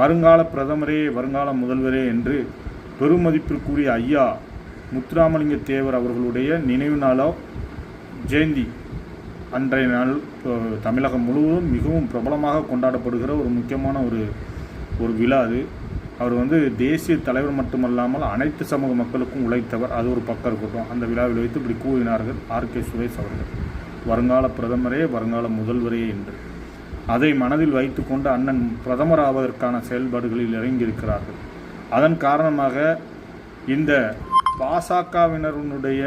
வருங்கால பிரதமரே வருங்கால முதல்வரே என்று பெருமதிப்பிற்குரிய ஐயா முத்துராமலிங்க தேவர் அவர்களுடைய நினைவு நாளோ ஜெயந்தி அன்றைய நாள் தமிழகம் முழுவதும் மிகவும் பிரபலமாக கொண்டாடப்படுகிற ஒரு முக்கியமான ஒரு ஒரு விழா அது. அவர் வந்து தேசிய தலைவர் மட்டுமல்லாமல் அனைத்து சமூக மக்களுக்கும் உழைத்தவர். அது ஒரு பக்கம் இருக்கட்டும். அந்த விழாவில் வைத்து இப்படி கூறினார்கள் ஆர் கே சுரேஷ் அவர்கள். வருங்கால பிரதமரே வருங்கால முதல்வரே என்று. அதை மனதில் வைத்துக்கொண்டு அண்ணன் பிரதமர் ஆவதற்கான செயல்பாடுகளில் இறங்கியிருக்கிறார்கள். அதன் காரணமாக இந்த பாசகவினருடைய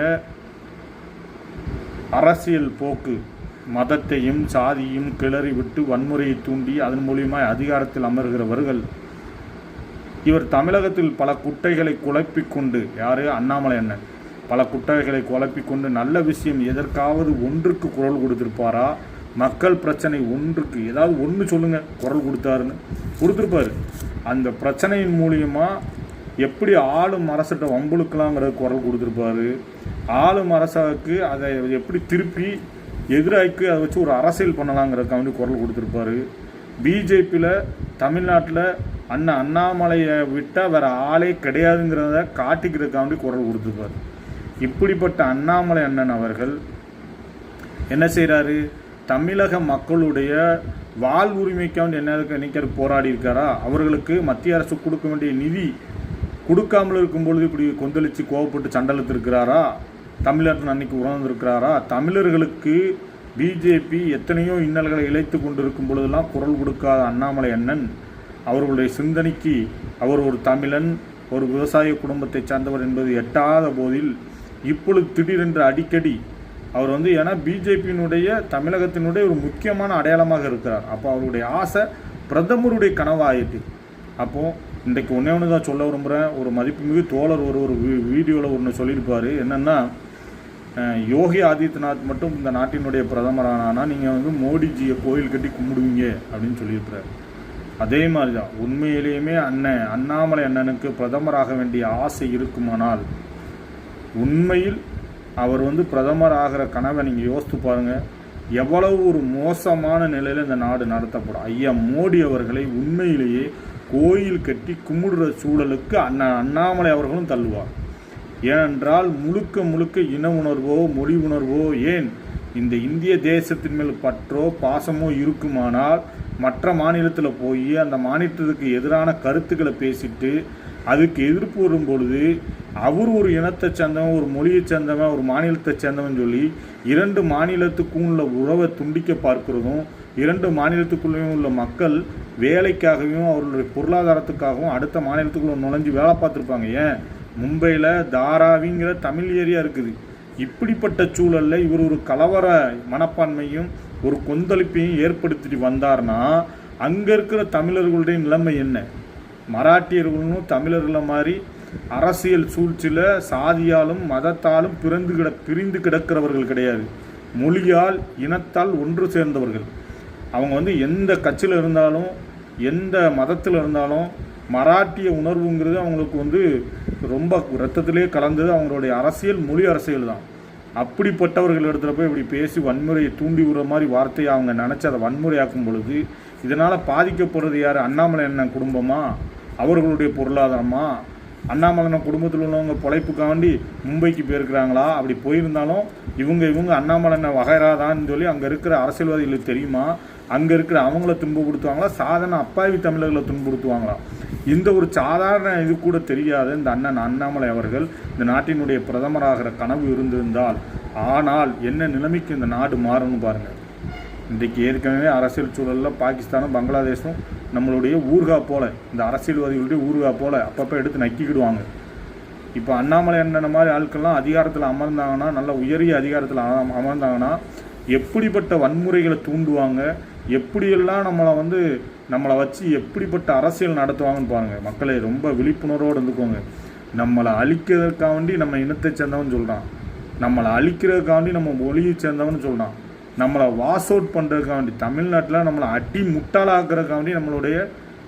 அரசியல் போக்கு மதத்தையும் சாதியும் கிளறி விட்டு வன்முறையை தூண்டி அதன் மூலியமாக அதிகாரத்தில் அமர்கிறவர்கள் இவர் தமிழகத்தில் பல குட்டைகளை குழப்பிக்கொண்டு யார் யாரு? அண்ணாமலை அண்ணன். பல குட்டைகளை குழப்பிக்கொண்டு நல்ல விஷயம் எதற்காவது ஒன்றுக்கு குரல் கொடுத்திருப்பாரா? மக்கள் பிரச்சனை ஒன்றுக்கு ஏதாவது ஒன்று சொல்லுங்கள் குரல் கொடுத்தாருன்னு. கொடுத்துருப்பாரு. அந்த பிரச்சனையின் மூலியமாக எப்படி ஆளும் அரசிட்ட வம்புழுக்கலாங்கிறது குரல் கொடுத்துருப்பாரு. ஆளும் அரசாவுக்கு அதை எப்படி திருப்பி எதிராய்க்கு அதை வச்சு ஒரு அரசியல் பண்ணலாங்கிறதுக்காக வந்து குரல் கொடுத்துருப்பாரு. பிஜேபியில் தமிழ்நாட்டில் அண்ணன் அண்ணாமலையை விட்டால் வேறு ஆளே கிடையாதுங்கிறத காட்டிக்கிறதுக்காண்டி குரல் கொடுத்துருப்பாரு. இப்படிப்பட்ட அண்ணாமலை அண்ணன் அவர்கள் என்ன செய்கிறாரு தமிழக மக்களுடைய வாழ் உரிமைக்காண்டி என்ன நினைக்கிற போராடி இருக்காரா? அவர்களுக்கு மத்திய அரசு கொடுக்க வேண்டிய நிதி கொடுக்காமல் இருக்கும் பொழுது இப்படி கொந்தளித்து கோவப்பட்டு சண்டலத்திருக்கிறாரா? தமிழர்கள் அன்னைக்கு உணர்ந்திருக்கிறாரா தமிழர்களுக்கு பிஜேபி எத்தனையோ இன்னல்களை இழைத்து கொண்டிருக்கும் பொழுதெல்லாம் குரல் கொடுக்காத அண்ணாமலை அண்ணன் அவர்களுடைய சிந்தனைக்கு அவர் ஒரு தமிழன் ஒரு விவசாய குடும்பத்தை சார்ந்தவர் என்பது எட்டாத போதில் இப்பொழுது திடீரென்று அடிக்கடி அவர் வந்து ஏன்னா பிஜேபியினுடைய தமிழகத்தினுடைய ஒரு முக்கியமான அடையாளமாக இருக்கிறார். அப்போ அவருடைய ஆசை பிரதமருடைய கனவாயிட்டு. அப்போது இன்றைக்கு ஒன்றே ஒன்று தான் சொல்ல விரும்புகிறேன் ஒரு மதிப்புமிகு தோழர் ஒரு ஒரு வீடியோவில் ஒன்று சொல்லியிருப்பார். என்னென்னா யோகி ஆதித்யநாத் மட்டும் இந்த நாட்டினுடைய பிரதமரானா நீங்கள் வந்து மோடிஜியை கோயில் கட்டி கும்பிடுவீங்க அப்படின்னு சொல்லியிருக்கிறார். அதே மாதிரி தான் உண்மையிலேயுமே அண்ணன் அண்ணாமலை அண்ணனுக்கு பிரதமராக வேண்டிய ஆசை இருக்குமானால் உண்மையில் அவர் வந்து பிரதமர் ஆகிற கனவை நீங்கள் யோசித்து பாருங்கள் எவ்வளவு ஒரு மோசமான நிலையில் இந்த நாடு நடத்தப்படும். ஐயா மோடி அவர்களை உண்மையிலேயே கோயில் கட்டி கும்பிடுற சூழலுக்கு அண்ணா அண்ணாமலை அவர்களும் தள்ளுவார். ஏனென்றால் முழுக்க முழுக்க இன உணர்வோ மொழி உணர்வோ ஏன் இந்த இந்திய தேசத்தின் மேல் பற்றோ பாசமோ இருக்குமானால் மற்ற மாநிலத்தில் போய் அந்த மாநிலத்துக்கு எதிரான கருத்துக்களை பேசிட்டு அதுக்கு எதிர்ப்பு வரும் பொழுது அவர் ஒரு இனத்தை சேர்ந்தவன் ஒரு மொழியை சேர்ந்தவன் ஒரு மாநிலத்தை சேர்ந்தவன் சொல்லி இரண்டு மாநிலத்துக்கும் உள்ள உறவை துண்டிக்க பார்க்கிறதும் இரண்டு மாநிலத்துக்குள்ளேயும் உள்ள மக்கள் வேலைக்காகவும் அவர்களுடைய பொருளாதாரத்துக்காகவும் அடுத்த மாநிலத்துக்குள்ளே நுழைஞ்சு வேலை பார்த்துருப்பாங்க. ஏன்? மும்பையில் தாராவிங்கிற தமிழ் ஏரியா இருக்குது. இப்படிப்பட்ட சூழலில் இவர் ஒரு கலவர மனப்பான்மையும் ஒரு கொந்தளிப்பையும் ஏற்படுத்திட்டு வந்தார்னா அங்கே இருக்கிற தமிழர்களுடைய நிலைமை என்ன? மராட்டியர்களும் தமிழர்களை மாதிரி அரசியல் சூழ்ச்சியில் சாதியாலும் மதத்தாலும் பிறந்து கிட பிரிந்து கிடக்கிறவர்கள் கிடையாது. மொழியால் இனத்தால் ஒன்று சேர்ந்தவர்கள். அவங்க வந்து எந்த கட்சியில் இருந்தாலும் எந்த மதத்தில் இருந்தாலும் மராட்டிய உணர்வுங்கிறது அவங்களுக்கு வந்து ரொம்ப ரத்தத்திலே கலந்தது. அவங்களுடைய அரசியல் மொழி அரசியல் தான். அப்படிப்பட்டவர்கள் இடத்துல போய் இப்படி பேசி வன்முறையை தூண்டி விடுற மாதிரி வார்த்தையை அவங்க நினச்சி அதை வன்முறையாக்கும் பொழுது இதனால் பாதிக்கப்படுறது யார்? அண்ணாமலை அண்ணன் குடும்பமா? அவர்களுடைய பொருளாதாரமா? அண்ணாமலை குடும்பத்தில் உள்ளவங்க பொழைப்புக்காண்டி மும்பைக்கு போயிருக்கிறாங்களா? அப்படி போயிருந்தாலும் இவங்க இவங்க அண்ணாமலை வகைராதான்னு சொல்லி அங்கே இருக்கிற அரசியல்வாதிகளுக்கு தெரியுமா? அங்கே இருக்கிற அவங்கள துன்பப்படுத்துவாங்களா சாதாரண அப்பாவி தமிழர்களை துன்புறுத்துவாங்களா இந்த ஒரு சாதாரண இது கூட தெரியாத. இந்த அண்ணன் அண்ணாமலை அவர்கள் இந்த நாட்டினுடைய பிரதமராகிற கனவு இருந்திருந்தால் ஆனால் என்ன நிலைமைக்கு இந்த நாடு மாறணும் பாருங்கள் இன்றைக்கு ஏற்கனவே அரசியல் சூழலில் பாகிஸ்தானும் பங்களாதேஷும் நம்மளுடைய ஊர்கா போல் இந்த அரசியல்வாதிகளுடைய ஊர்கா போல் அப்பப்போ எடுத்து நக்கிக்கிடுவாங்க. இப்போ அண்ணாமலை அண்ணன் மாதிரி ஆட்கள்லாம் அதிகாரத்தில் அமர்ந்தாங்கன்னா நல்ல உயரிய அதிகாரத்தில் அமர்ந்தாங்கன்னா எப்படிப்பட்ட வன்முறைகளை தூண்டுவாங்க? எப்படியெல்லாம் நம்மளை வந்து நம்மளை வச்சு எப்படிப்பட்ட அரசியல் நடத்துவாங்கன்னு பாருங்கள் மக்களை ரொம்ப விழிப்புணர்வோடு இருந்துக்கோங்க. நம்மளை அழிக்கிறதுக்காண்டி நம்ம இனத்தை சேர்ந்தவன் சொல்கிறான் நம்மளை அழிக்கிறதுக்காண்டி நம்ம மொழியை சேர்ந்தவன் சொல்கிறான் நம்மளை வாஸ் அவுட் பண்ணுறதுக்காண்டி தமிழ்நாட்டில் நம்மளை அடி முட்டாளாக்குறதுக்காண்டி நம்மளுடைய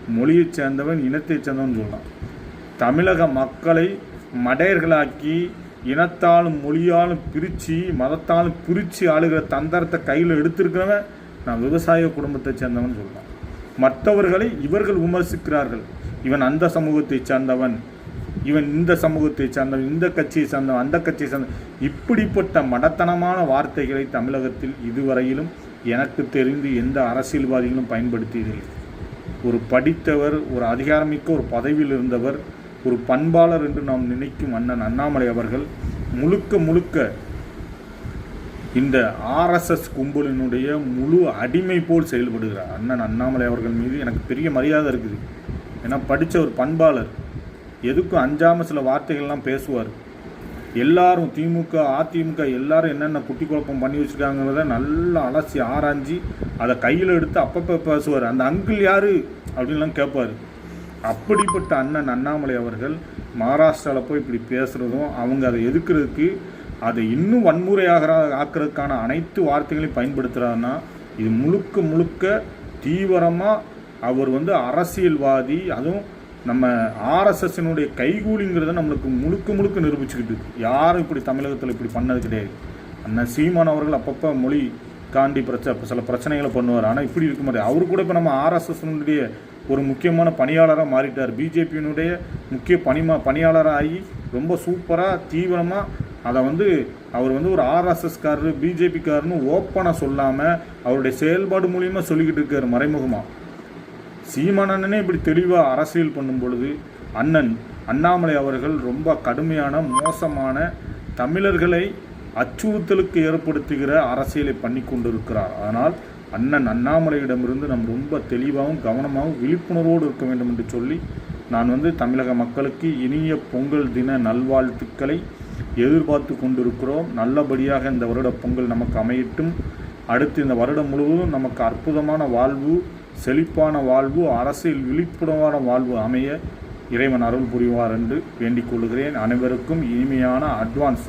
மொழியை சேர்ந்தவன் இனத்தை சேர்ந்தவன் சொல்லலாம் தமிழக மக்களை மடையர்களாக்கி இனத்தாலும் மொழியாலும் பிரித்து மதத்தாலும் பிரித்து ஆளுகிற தந்திரத்தை கையில் எடுத்திருக்கிறவன் நான் விவசாய குடும்பத்தை சேர்ந்தவன் சொல்லலாம் மற்றவர்களை இவர்கள் விமர்சிக்கிறார்கள். இவன் அந்த சமூகத்தை சார்ந்தவன். இவன் இந்த சமூகத்தை சார்ந்தவன் இந்த கட்சியை சார்ந்தவன் அந்த கட்சியை சார்ந்த இப்படிப்பட்ட மடத்தனமான வார்த்தைகளை தமிழகத்தில் இதுவரையிலும் எனக்கு தெரிந்து எந்த அரசியல்வாதிகளும் பயன்படுத்தியதில்லை. ஒரு படித்தவர் ஒரு அதிகாரமிக்க ஒரு பதவியில் இருந்தவர் ஒரு பண்பாளர் என்று நாம் நினைக்கும் அண்ணன் அண்ணாமலை அவர்கள் முழுக்க முழுக்க இந்த ஆர்எஸ்எஸ் கும்பலினுடைய முழு அடிமை போல் செயல்படுகிறார். அண்ணன் அண்ணாமலை அவர்கள் மீது எனக்கு பெரிய மரியாதை இருக்குது. ஏன்னா படித்த ஒரு பண்பாளர். எதுக்கும் அஞ்சாமல் சில வார்த்தைகள்லாம் பேசுவார். எல்லாரும் திமுக அதிமுக எல்லாரும் என்னென்ன குட்டி குழப்பம் பண்ணி வச்சுருக்காங்கிறத நல்லா அலசி ஆராய்ஞ்சி அதை கையில் எடுத்து அப்பப்போ பேசுவார். அந்த அங்கிள் யார்? அப்படின்லாம் கேட்பார். அப்படிப்பட்ட அண்ணன் அண்ணாமலை அவர்கள் மகாராஷ்டிராவில் போய் இப்படி பேசுகிறதும் அவங்க அதை எதுக்குறதுக்கு அதை இன்னும் வன்முறையாக ஆக்கிறதுக்கான அனைத்து வார்த்தைகளையும் பயன்படுத்துகிறாருன்னா இது முழுக்க முழுக்க தீவிரமாக அவர் வந்து அரசியல்வாதி அதுவும் நம்ம ஆர்எஸ்எஸ்னுடைய கைகூலிங்கிறத நம்மளுக்கு முழுக்க முழுக்க நிரூபிச்சுக்கிட்டு யாரும் இப்படி தமிழகத்தில் இப்படி பண்ணது கிடையாது. அந்த சீமான் அவர்கள் அப்பப்போ மொழி காண்டி பிரச்ச சில பிரச்சனைகளை பண்ணுவார். ஆனால் இப்படி இருக்க மாட்டார் அவர் கூட இப்போ நம்ம ஆர்எஸ்எஸ்னுடைய ஒரு முக்கியமான பணியாளராக மாறிட்டார். பிஜேபியினுடைய முக்கிய பணிமா பணியாளராக ஆகி ரொம்ப சூப்பராக தீவிரமாக அதை வந்து அவர் வந்து ஒரு ஆர்எஸ்எஸ்காரரு பிஜேபிக்காரன்னு ஓப்பனாக சொல்லாமல் அவருடைய செயல்பாடு மூலியமாக சொல்லிக்கிட்டு இருக்கார் மறைமுகமாக சீமான் அண்ணனே இப்படி தெளிவாக அரசியல் பண்ணும் பொழுது அண்ணன் அண்ணாமலை அவர்கள் ரொம்ப கடுமையான மோசமான தமிழர்களை அச்சுறுத்தலுக்கு ஏற்படுத்துகிற அரசியலை பண்ணி கொண்டிருக்கிறார். அதனால் அண்ணன் அண்ணாமலையிடமிருந்து நாம் ரொம்ப தெளிவாகவும் கவனமாகவும் விழிப்புணர்வோடு இருக்க வேண்டும் என்று சொல்லி நான் வந்து தமிழக மக்களுக்கு இனிய பொங்கல் தின நல்வாழ்த்துக்களை எதிர்பார்த்து கொண்டிருக்கிறோம். நல்லபடியாக இந்த வருட பொங்கல் நமக்கு அமையட்டும். அடுத்து இந்த வருடம் முழுவதும் நமக்கு அற்புதமான வாழ்வு செழிப்பான வாழ்வு அரசியல் விழிப்புணர்வான வாழ்வு அமைய இறைவன் அருள் புரிவார் என்று வேண்டிக் கொள்கிறேன். அனைவருக்கும் இனிமையான அட்வான்ஸ்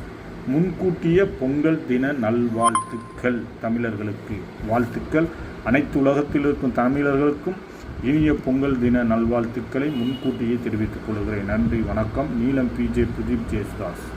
முன்கூட்டிய பொங்கல் தின நல்வாழ்த்துக்கள். தமிழர்களுக்கு வாழ்த்துக்கள். அனைத்து உலகத்தில் இருக்கும் தமிழர்களுக்கும் இனிய பொங்கல் தின நல்வாழ்த்துக்களை முன்கூட்டியே தெரிவித்துக் கொள்கிறேன். நன்றி வணக்கம். நீலம் பிஜே பிரதீப் ஜெயஸ்தாஸ்